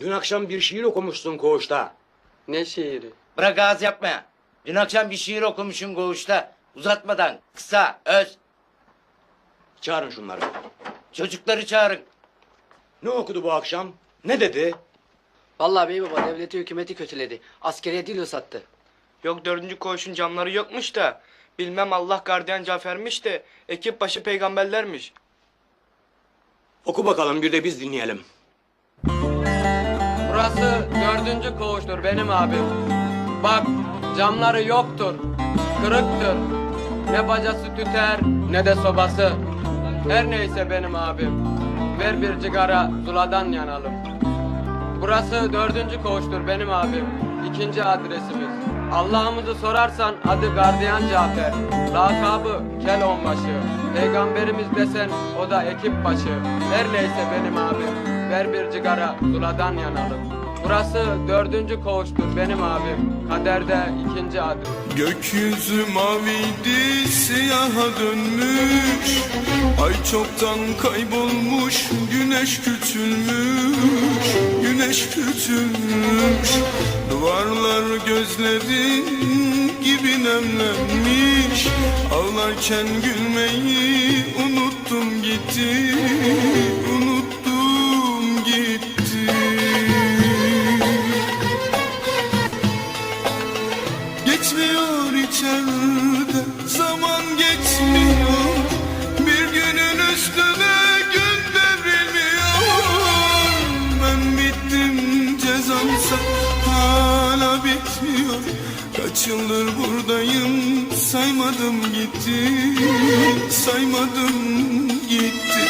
Dün akşam bir şiir okumuşsun koğuşta. Ne şiiri? Bırak ağız yapma. Dün akşam bir şiir okumuşum koğuşta. Uzatmadan, kısa, öz. Çağırın şunları. Çocukları çağırın. Ne okudu bu akşam? Ne dedi? Vallahi bey baba devleti hükümeti kötüledi. Askeriye dil uzattı. Yok dördüncü koğuşun camları yokmuş da. Bilmem Allah gardiyan Cafer'miş de ekip başı peygamberlermiş. Oku bakalım bir de biz dinleyelim. Burası dördüncü koğuştur benim abim. Bak camları yoktur, kırıktır. Ne bacası tüter ne de sobası. Her neyse benim abim. Ver bir cigara zuladan yanalım. Burası dördüncü koğuştur benim abim. İkinci adresimiz. Allah'ımızı sorarsan adı gardiyan Cafer. Lakabı kel onbaşı. Peygamberimiz desen o da ekip başı. Her neyse benim abim. Ver bir cigara zuladan yanalım. Burası dördüncü koğuştur benim abim. Kaderde ikinci adres. Gökyüzü maviydi siyaha dönmüş Ay çoktan kaybolmuş güneş küçülmüş Güneş küçülmüş Duvarlar gözlerin gibi nemlenmiş Ağlarken gülmeyi unuttum gitti Kaç yıldır buradayım saymadım gitti Saymadım gitti.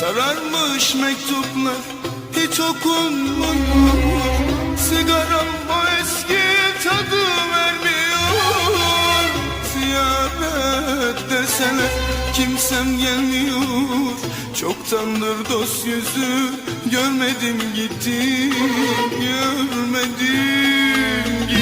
Sararmış mektuplar hiç okunmuyor. Sigaram o eski tadı vermiyor. Ziyaret deseler kimsem gelmiyor. Çoktandır dost yüzü görmedim gitti Görmedim gitti